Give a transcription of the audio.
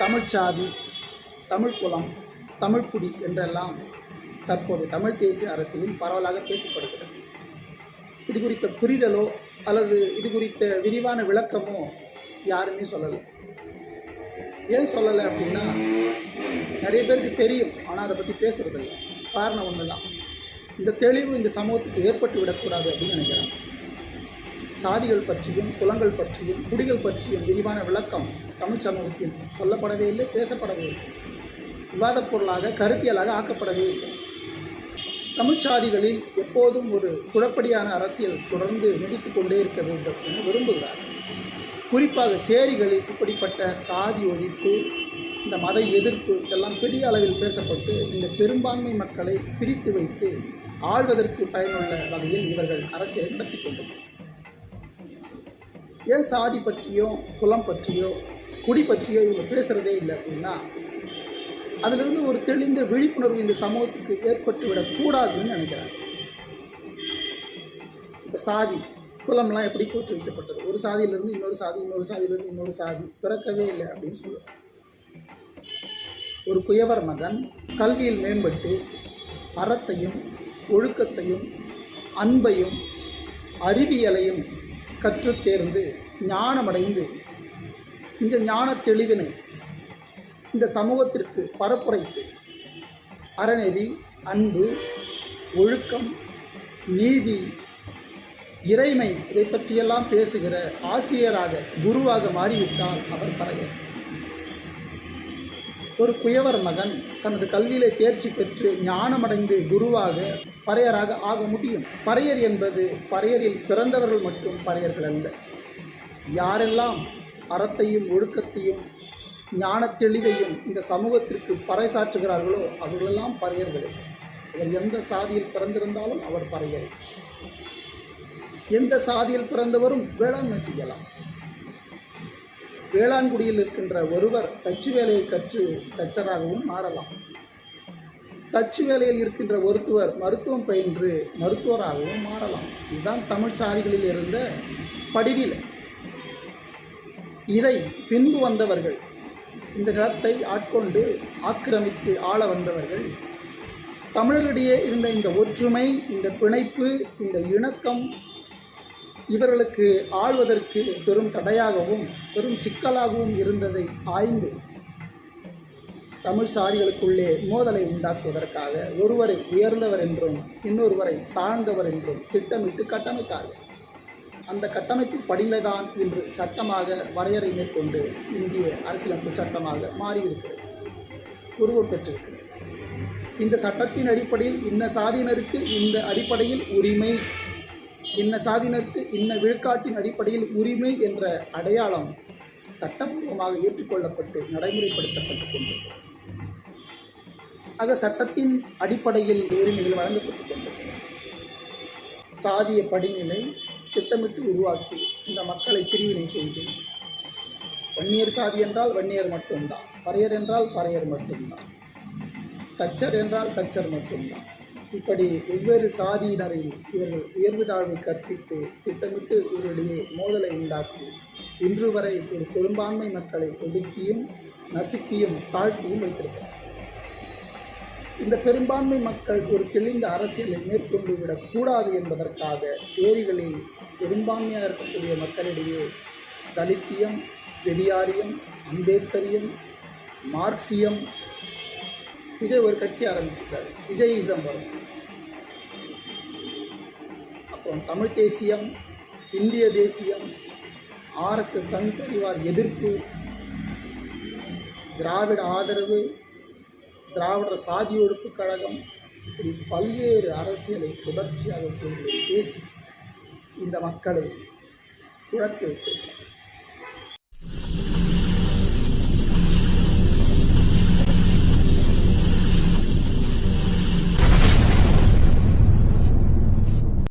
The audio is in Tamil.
தமிழ்ச்சாதி தமிழ் குலம் தமிழ்குடி என்றெல்லாம் தற்போது தமிழ் தேசிய அரசியலில் பரவலாக பேசப்படுகிறது. இது குறித்த புரிதலோ அல்லது இது குறித்த விரிவான விளக்கமோ யாருமே சொல்லலை. ஏன் சொல்லலை அப்படின்னா நிறைய பேருக்கு தெரியும் ஆனால் அதை பற்றி பேசுறதில்ல. காரணம் ஒன்று தான் இந்த தெளிவு இந்த சமூகத்துக்கு ஏற்பட்டு விடக்கூடாது அப்படின்னு நினைக்கிறாங்க. சாதிகள் பற்றியும் குலங்கள் பற்றியும் குடிகள் பற்றியும் விரிவான விளக்கம் தமிழ் சமூகத்தில் சொல்லப்படவே இல்லை பேசப்படவே இல்லை. விவாதப் பொருளாக கருத்தியலாக ஆக்கப்படவே இல்லை. தமிழ் சாதிகளில் எப்போதும் ஒரு குழப்படியான அரசியல் தொடர்ந்து நீடித்து கொண்டே இருக்க வேண்டும் என விரும்புகிறார். குறிப்பாக சேரிகளில் இப்படிப்பட்ட சாதி ஒழிப்பு இந்த மத எதிர்ப்பு இதெல்லாம் பெரிய அளவில் பேசப்பட்டு இந்த பெரும்பான்மை மக்களை பிரித்து வைத்து ஆள்வதற்கு பயனுள்ள வகையில் இவர்கள் அரசியலை நடத்தி கொண்டனர் ஏன் சாதி பற்றியோ குலம் பற்றியோ குடி பற்றியோ இவங்க பேசுகிறதே இல்லை அப்படின்னா அதிலிருந்து ஒரு தெளிந்த விழிப்புணர்வு இந்த சமூகத்துக்கு ஏற்பட்டு விடக்கூடாதுன்னு நினைக்கிறாங்க. இப்போ சாதி குலம்லாம் எப்படி தோற்றுவிக்கப்பட்டது ஒரு சாதியிலிருந்து இன்னொரு சாதி இன்னொரு சாதியிலிருந்து இன்னொரு சாதி பிறக்கவே இல்லை அப்படின்னு சொல்லுவாங்க. ஒரு குயவர் மகன் கல்வியில் மேம்பட்டு அறத்தையும் ஒழுக்கத்தையும் அன்பையும் அறிவியலையும் கற்றுத் தேர்ந்து ஞானமடைந்து இந்த ஞான தெளிவினை இந்த சமூகத்திற்கு பரப்புரைத்து அறநெறி அன்பு ஒழுக்கம் நீதி இறைமை இதை பற்றியெல்லாம் பேசுகிற ஆசிரியராக குருவாக மாறிவிட்டால் அவர் பறையர். ஒரு குயவர் மகன் தனது கல்வியிலே தேர்ச்சி பெற்று ஞானமடைந்து குருவாக பறையராக ஆக முடியும். பறையர் என்பது பறையரில் பிறந்தவர்கள் மட்டும் பறையர்கள் அல்ல. யாரெல்லாம் அறத்தையும் ஒழுக்கத்தையும் ஞான தெளிவையும் இந்த சமூகத்திற்கு பறைசாற்றுகிறார்களோ அவர்களெல்லாம் பறையர்களே. அவர் எந்த சாதியில் பிறந்திருந்தாலும் அவர் பறையரே. எந்த சாதியில் பிறந்தவரும் வேளாண்மை செய்யலாம். வேளாண்குடியில் இருக்கின்ற ஒருவர் தச்சு வேலையை கற்று தச்சராகவும் மாறலாம். தச்சு வேலையில் இருக்கின்ற ஒருத்துவர் மருத்துவம் பயின்று மருத்துவராகவும் மாறலாம். இதுதான் தமிழ் சாதிகளில் இருந்த படிநிலை. இதை பின்பு வந்தவர்கள் இந்த நிலத்தை ஆட்கொண்டு ஆக்கிரமித்து ஆள வந்தவர்கள் தமிழரிடையே இருந்த இந்த ஒற்றுமை இந்த பிணைப்பு இந்த இணக்கம் இவர்களுக்கு ஆள்வதற்கு பெரும் தடையாகவும் பெரும் சிக்கலாகவும் இருந்ததை ஆய்ந்து தமிழ் சாரிகளுக்குள்ளே மோதலை உண்டாக்குவதற்காக ஒருவரை உயர்ந்தவர் என்றும் இன்னொருவரை தாழ்ந்தவர் என்றும் திட்டமிட்டு கட்டமைத்தார்கள். அந்த கட்டமைப்பு படிநிலைதான் இன்று சட்டமாக வரையறை மேற்கொண்டு இந்திய அரசியலமைப்பு சட்டமாக மாறியிருக்கிறது. உருவம் பெற்றிருக்கிறது. இந்த சட்டத்தின் அடிப்படையில் இன்ன சாதியினருக்கு இந்த அடிப்படையில் உரிமை இன்ன சாதியினருக்கு இன்ன விழுக்காட்டின் அடிப்படையில் உரிமை என்ற அடையாளம் சட்டப்பூர்வமாக ஏற்றுக்கொள்ளப்பட்டு நடைமுறைப்படுத்தப்பட்டு கொண்டிருக்கிறது ஆக சட்டத்தின் அடிப்படையில் உரிமைகள் வழங்கப்பட்டு கொண்டிருக்கிறது சாதிய படிநிலை திட்டமிட்டு உருவாக்கி இந்த மக்களை பிரிவினை செய்து வன்னியர் சாதி என்றால் வன்னியர் மட்டும்தான் பறையர் என்றால் பறையர் மட்டும்தான் தச்சர் என்றால் தச்சர் மட்டும்தான் இப்படி வெவ்வேறு சாதியினரையும் இவர்கள் உயர்வு தாழ்வை கற்பித்து திட்டமிட்டு இவர்களிடையே மோதலை உண்டாக்கி இன்று வரை ஒரு பெரும்பான்மை மக்களை ஒடுக்கியும் நசுக்கியும் தாழ்த்தியும் வைத்திருக்கிறார். இந்த பெரும்பான்மை மக்கள் ஒரு தெளிந்த அரசியலை மேற்கொண்டு விடக்கூடாது என்பதற்காக சேரிகளில் பெரும்பான்மையாக இருக்கக்கூடிய மக்களிடையே தலித்தியம் பெரியாரியம் அம்பேத்கரியம் மார்க்சியம் விஜய் ஒரு கட்சி ஆரம்பிச்சிருக்காரு. விஜயிசம் வரும். அப்புறம் தமிழ் தேசியம் இந்திய தேசியம் ஆர்எஸ்எஸ் சங் பரிவார் எதிர்ப்பு திராவிட ஆதரவு திராவிடர் சாதி ஒழிப்பு கழகம் இப்படி பல்வேறு அரசியலை தொடர்ச்சியாக செய்து பேசி இந்த மக்களை குழப்பி வைத்திருக்கிறார்.